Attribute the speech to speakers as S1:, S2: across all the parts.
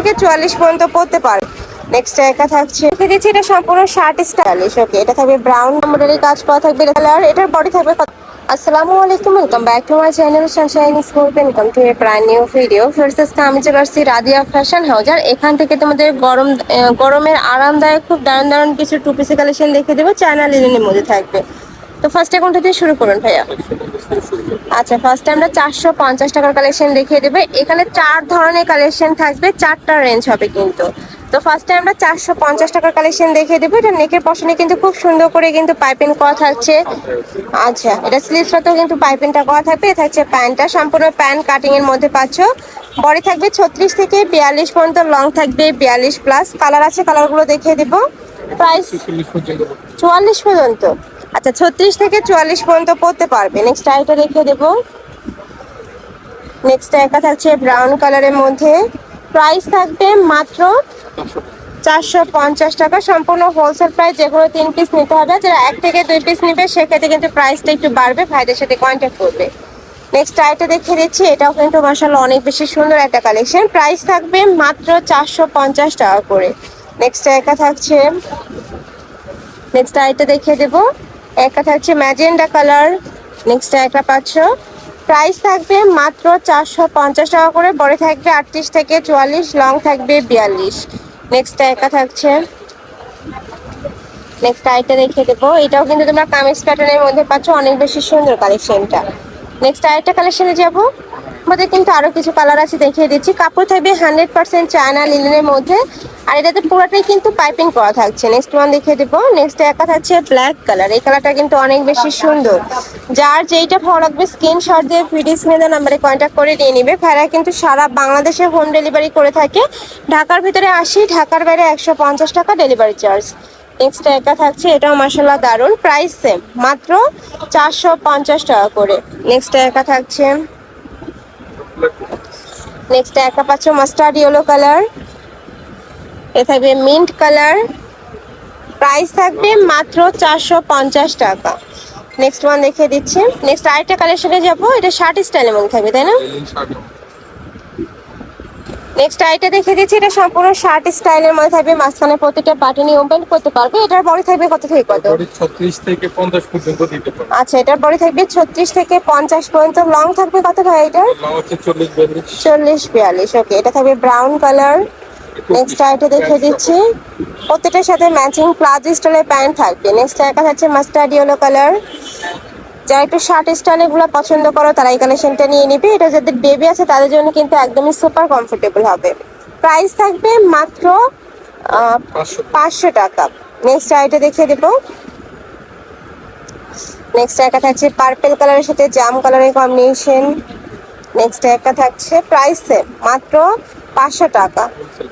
S1: থেকে চুয়াল্লিশ পর্যন্ত পড়তে পারে নেক্সট একা থাকছে। দেখে দিচ্ছি এটা সম্পূর্ণ শার্ট স্টাইলিশ ওকে এটা থাকবে ব্রাউন এমব্রয়ডারি কাজ করা থাকবে। কালার এটার বডি থাকবে আসসালামু আলাইকুম welcome back to my channel sunshine school welcome to a প্রায় নিউ ভিডিও ফার্স্ট আমি চলে আসছি রাদিয়া ফ্যাশন হাউস আর এখান থেকে তোমাদের গরম গরমের আরামদায়ক, খুব দারুণ দারুণ কিছু টু পিসের কালেকশন দেখে দেবো। চ্যানেল মধ্যে থাকবে। তো ফার্স্টে কোনটা দিয়ে শুরু করুন ভাইয়া। আচ্ছা ফার্স্টে আমরা চারশো পঞ্চাশ টাকার কালেকশন দেখিয়ে দেবে। এখানে চার ধরনের কালেকশন থাকবে, চারটা রেঞ্জ হবে কিন্তু। তো ফার্স্টে আমরা চারশো পঞ্চাশ টাকার কালেকশন দেখিয়ে দেবো। এটা নেকের পশনে কিন্তু খুব সুন্দর করে কিন্তু পাইপিং করা থাকছে। আচ্ছা এটা স্লিভসটাতেও কিন্তু পাইপিংটা করা থাকবে। হচ্ছে প্যান্টটা, সম্পূর্ণ প্যান্ট কাটিং এর মধ্যে পাচ্ছ। বডি থাকবে ছত্রিশ থেকে বিয়াল্লিশ পর্যন্ত লং থাকবে বিয়াল্লিশ প্লাস কালার আছে কালারগুলো দেখিয়ে দেবো। প্রাইস চুয়াল্লিশ পর্যন্ত। আচ্ছা ছত্রিশ থেকে চুয়াল্লিশ পর্যন্ত পড়তে পারবে। নেক্সট আইটা দেখিয়ে দেবো। নেক্সট একা থাকছে ব্রাউন কালারের মধ্যে। প্রাইস থাকবে মাত্র চারশো পঞ্চাশ টাকা। সম্পূর্ণ হোলসেল প্রাইস যেগুলো তিন পিস নিতে হবে, যারা এক থেকে দুই পিস নিবে, সেক্ষেত্রে কিন্তু প্রাইসটা একটু বাড়বে, ভাইদের সাথে কন্ট্যাক্ট করবে। নেক্সট আইটা দেখে দিচ্ছি, এটাও কিন্তু মাসাল্লাহ অনেক বেশি সুন্দর একটা কালেকশন প্রাইস থাকবে মাত্র চারশো পঞ্চাশ টাকা করে। নেক্সট একা থাকছে নেক্সট আইটা দেখিয়ে দেবো। একটা থাকছে ম্যাজেন্ডা কালার। নেক্সট একটা পাচ্ছ। প্রাইস থাকবে মাত্র চারশো পঞ্চাশ টাকা করে বড় থাকবে আটত্রিশ থেকে চুয়াল্লিশ লং থাকবে বিয়াল্লিশ। নেক্সট একা থাকছে। নেক্সট আইটা দেখিয়ে দেবো। এটাও কিন্তু তোমরা কামিজ প্যাটার্নের মধ্যে পাচ্ছ, অনেক বেশি সুন্দর কালেকশনটা নেক্সট আরেকটা কালেকশনে যাব। আমাদের কিন্তু আরও কিছু কালার আছে দেখিয়ে দিচ্ছি। কাপড় থাকবে হান্ড্রেড পার্সেন্ট চায়না লিনেনের মধ্যে। আর এটাতে পুরোটাই কিন্তু পাইপিং করা থাকছে। নেক্সট ওয়ান দেখিয়ে দেবো। নেক্সট একা থাকছে ব্ল্যাক কালার এই কালারটা কিন্তু অনেক বেশি সুন্দর। যার যেইটা ভালো লাগবে স্ক্রিন স্ক্রিনশট দিয়ে ভিডিও স্ক্রিনে নাম্বারে কন্ট্যাক্ট করে নিয়ে নিবে। ভাইরা কিন্তু সারা বাংলাদেশে হোম ডেলিভারি করে থাকে। ঢাকার ভিতরে আসি, ঢাকার বাইরে একশো পঞ্চাশ টাকা ডেলিভারি চার্জ নেক্সট একা থাকছে, এটাও মাসাল্লাহ দারুণ প্রাইস সেম মাত্র চারশো পঞ্চাশ টাকা করে। নেক্সট একা থাকছে। নেক্সট একটা পাচ্ছ মাস্টার্ড ইয়েলো কালার এ থাকবে মিন্ট কালার প্রাইস থাকবে মাত্র চারশো পঞ্চাশ টাকা। নেক্সট ওয়ান দেখিয়ে দিচ্ছি। নেক্সট আরেকটা কালেকশনে যাব। এটা শার্ট স্টাইলের মধ্যে থাকবে, তাই না? নেক্সট আইটা দেখে দিচ্ছি এটা সম্পূর্ণ শার্ট স্টাইলের মধ্যে থাকবে। মাঝখানে প্রতিটা বাটনই ওপেন করতে পারবে। এটার বড় থাকবে কত থেকে কত?
S2: ছত্রিশ থেকে পঞ্চাশ পর্যন্ত দিতে পারব।
S1: আচ্ছা এটার বড় থাকবে ছত্রিশ থেকে পঞ্চাশ পর্যন্ত। লং থাকবে কত ভাই এটার?
S2: নাম হচ্ছে চল্লিশ বিয়াল্লিশ।
S1: চল্লিশ বিয়াল্লিশ ওকে এটা থাকবে ব্রাউন কালার নেক্সট আইটা দেখে দিচ্ছি। প্রত্যেকটার সাথে ম্যাচিং প্লাজো স্টাইলের প্যান্ট থাকবে। নেক্সট একটা থাকছে মাস্টার্ড ইয়েলো কালার যারা একটু শার্ট স্টাইল এগুলো পছন্দ করো তারা এই কালেকশনটা নিয়ে নিবে। এটা যাদের বেবি আছে তাদের জন্য কিন্তু একদমই সুপার কমফোর্টেবল হবে। প্রাইস থাকবে মাত্র
S2: পাঁচশো।
S1: টাকা। নেক্সট আইটা দেখিয়ে দেবো। নেক্সট একটা থাকছে পার্পেল কালারের সাথে জাম কালারের কম্বিনেশন নেক্সট একটা থাকছে প্রাইস সেম মাত্র পাঁচশো টাকা।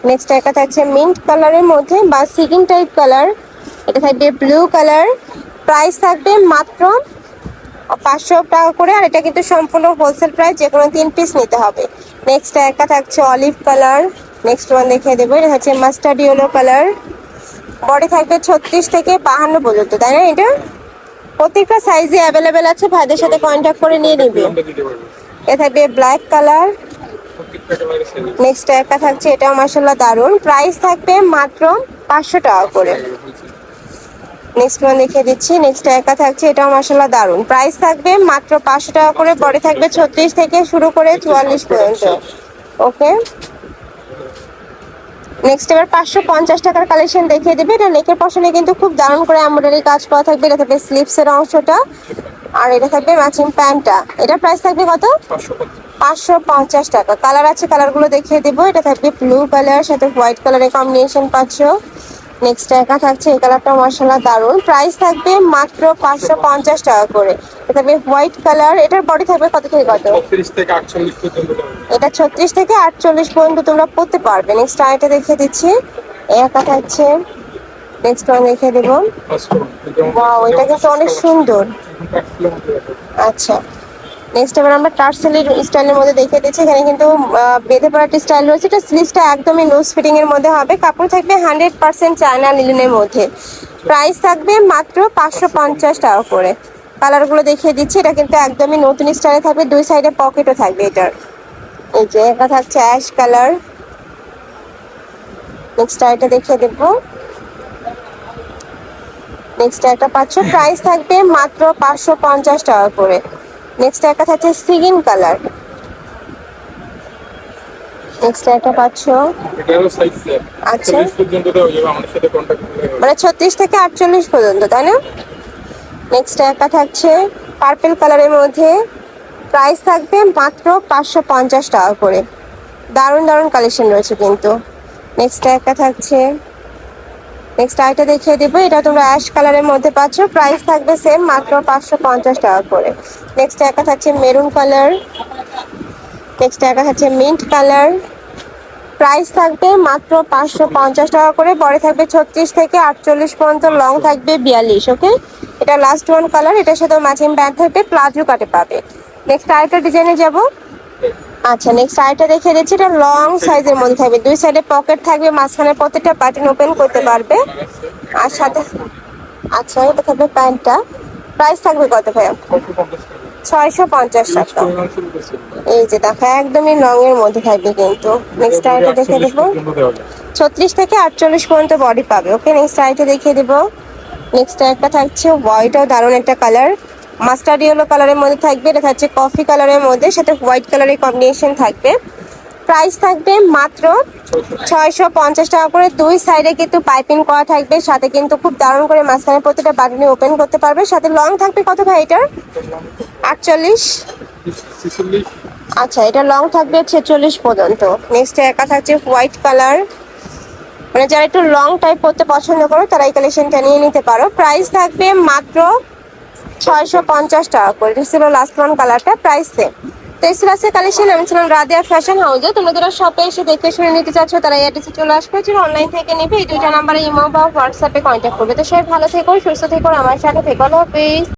S1: নেক্সট একটা থাকছে মিন্ট কালারের মধ্যে বা সিকিং টাইপ কালার এটা থাকবে ব্লু কালার প্রাইস থাকবে মাত্র পাঁচশো টাকা করে, আর এটা কিন্তু সম্পূর্ণ হোলসেল প্রাইস যে কোনো তিন পিস নিতে হবে। নেক্সট একটা থাকছে অলিভ কালার নেক্সট ওয়ান দেখিয়ে দেবো। এটা হচ্ছে মাস্টার্ড ইয়েলো কালার বডি থাকবে ছত্রিশ থেকে বাহান্ন পর্যন্ত, তাই না এটা? প্রত্যেকটা সাইজে অ্যাভেলেবেল আছে, ভাইদের সাথে কন্ট্যাক্ট করে নিয়ে নিবে। এ থাকবে ব্ল্যাক কালারে নেক্সট একটা থাকছে এটাও মাসাল্লাহ দারুণ প্রাইস থাকবে মাত্র পাঁচশো টাকা করে। নেক্সট ওয়ান দেখিয়ে দিচ্ছি। নেক্সট একা থাকছে এটাও মাসাল্লাহ দারুণ প্রাইস থাকবে মাত্র পাঁচশো টাকা করে পরে থাকবে ছত্রিশ থেকে শুরু করে চুয়াল্লিশ পর্যন্ত। ওকে নেক্সট এবার পাঁচশো পঞ্চাশ টাকার কালেকশন দেখিয়ে দেবে। এটা নেকের পশনে কিন্তু খুব দারুণ করে এমব্রয়ডারি কাজ করা থাকবে। এটা থাকবে স্লিপসের অংশটা। আর এটা থাকবে ম্যাচিং প্যান্টটা এটা প্রাইস থাকবে কত?
S2: পাঁচশো পঞ্চাশ।
S1: টাকা। কালার আছে কালারগুলো দেখিয়ে দেবো। এটা থাকবে ব্লু কালার সাথে হোয়াইট কালারের কম্বিনেশন পাচ্ছ। নেক্সট একা থাকছে এই কালারটা মশলা দারুণ প্রাইস থাকবে মাত্র পাঁচশো পঞ্চাশ টাকা করে। এটা হোয়াইট কালার এটার বডি থাকবে কত থেকে কত? এটা ছত্রিশ থেকে আটচল্লিশ পর্যন্ত তোমরা পড়তে পারবে। নেক্সট আরেকটা দেখিয়ে দিচ্ছি। একা থাকছে। নেক্সট ওয়ান দেখিয়ে দেবো। ওয়াও এটা কিন্তু অনেক সুন্দর। আচ্ছা। নেক্সট এবার আমরা টার্সেলের স্টাইলের মধ্যে দেখিয়ে দিচ্ছি। এখানে কিন্তু বেঁধে পড়া একটা স্টাইল রয়েছে। এটা স্লিভসটা একদমই লুজ ফিটিং এর মধ্যে হবে। কাপড় থাকবে হান্ড্রেড পার্সেন্ট চায়না লিলেনের মধ্যে। প্রাইস থাকবে মাত্র পাঁচশো পঞ্চাশ টাকা করে। কালারগুলো দেখিয়ে দিচ্ছি। এটা কিন্তু একদমই নতুন স্টাইলে থাকবে। দুই সাইডে পকেটও থাকবে এটার। এই যে একটা থাকছে অ্যাশ কালার নেক্সট এটা দেখিয়ে দেবো। নেক্সট একটা পাচ্ছ। প্রাইস থাকবে মাত্র পাঁচশো পঞ্চাশ টাকা করে। নেক্সট একটা থাকছে সিগিন কালার। নেক্সট একটা পাচ্ছ। আচ্ছা। মানে ছত্রিশ থেকে আটচল্লিশ পর্যন্ত তাই না? নেক্সট একটা থাকছে পার্পল কালারের মধ্যে। প্রাইস থাকবে মাত্র পাঁচশো পঞ্চাশ টাকা করে। দারুণ দারুণ কালেকশন রয়েছে কিন্তু। নেক্সট একটা থাকছে নেক্সট আইটা দেখিয়ে দেবো। এটা তোমরা অ্যাশ কালারের মধ্যে পাচ্ছ। প্রাইস থাকবে সেম মাত্র পাঁচশো পঞ্চাশ টাকা করে। নেক্সট একটা থাকছে মেরুন কালার নেক্সট একটা থাকছে মিন্ট কালার প্রাইস থাকবে মাত্র পাঁচশো পঞ্চাশ টাকা করে। পরে থাকবে ছত্রিশ থেকে আটচল্লিশ পর্যন্ত লং থাকবে বিয়াল্লিশ ওকে এটা লাস্ট ওয়ান কালার এটার সাথে ম্যাচিং প্যান্ট থাকবে, প্লাজো কাটে পাবে। নেক্সট আরেকটা ডিজাইনে যাব। আচ্ছা নেক্সট আরেকটা দেখে দিচ্ছি, এটা লং সাইজের মধ্যে থাকবে। দুই সাইডে পকেট থাকবে, মাঝখানে প্রত্যেকটা বাটন ওপেন করতে পারবে। আর সাথে আচ্ছা এটা থাকবে প্যান্টটা। প্রাইস থাকবে কত ভাইয়া? ছয়শো পঞ্চাশ টাকা। এই যে দেখো, একদমই লং এর মধ্যে থাকবে কিন্তু। নেক্সট আরেকটা দেখে দেবো। ছত্রিশ থেকে আটচল্লিশ পর্যন্ত বডি পাবে। ওকে নেক্সট আইটা দেখিয়ে দেবো। নেক্সট একটা থাকছে হোয়াইটও দারুণ একটা কালার মাস্টার্ড ইয়েলো কালারের মধ্যে থাকবে, এটা থাকছে কফি কালারের মধ্যে, সাথে হোয়াইট কালারের কম্বিনেশন থাকবে। প্রাইস থাকবে মাত্র ছয়শো পঞ্চাশ টাকা করে। দুই সাইডে কিন্তু পাইপিং করা থাকবে, সাথে কিন্তু খুব দারুণ করে মাঝখানে প্রতিটা বাটনে ওপেন করতে পারবে। সাথে লং থাকবে কত ভাই এটার? আটচল্লিশ? আচ্ছা এটা লং থাকবে ছেচল্লিশ পর্যন্ত। নেক্সট একা থাকছে হোয়াইট কালার মানে যারা একটু লং টাইপ করতে পছন্দ করো, তারা এই কালেকশনটা নিয়ে নিতে পারো। প্রাইস থাকবে মাত্র ছয়শো পঞ্চাশ টাকা করে। এটা ছিল লাস্ট ওয়ান কালারটা প্রাইস সেম তো এই ছিল কালেকশন আমি ছিলাম রাদিয়া ফ্যাশন হাউসে তোমরা যারা শপে এসে দেখে শুনে নিতে চাচ্ছ, তারা এই অ্যাড্রেসে চলে আসবে। যারা অনলাইন থেকে নেবে, এই দুইটা নাম্বারে ইমো বা হোয়াটসঅ্যাপে কন্ট্যাক্ট করবে। তো সবাই ভালো থেকো, সুস্থ থেকো, আমার সাথে থেকো। প্লিজ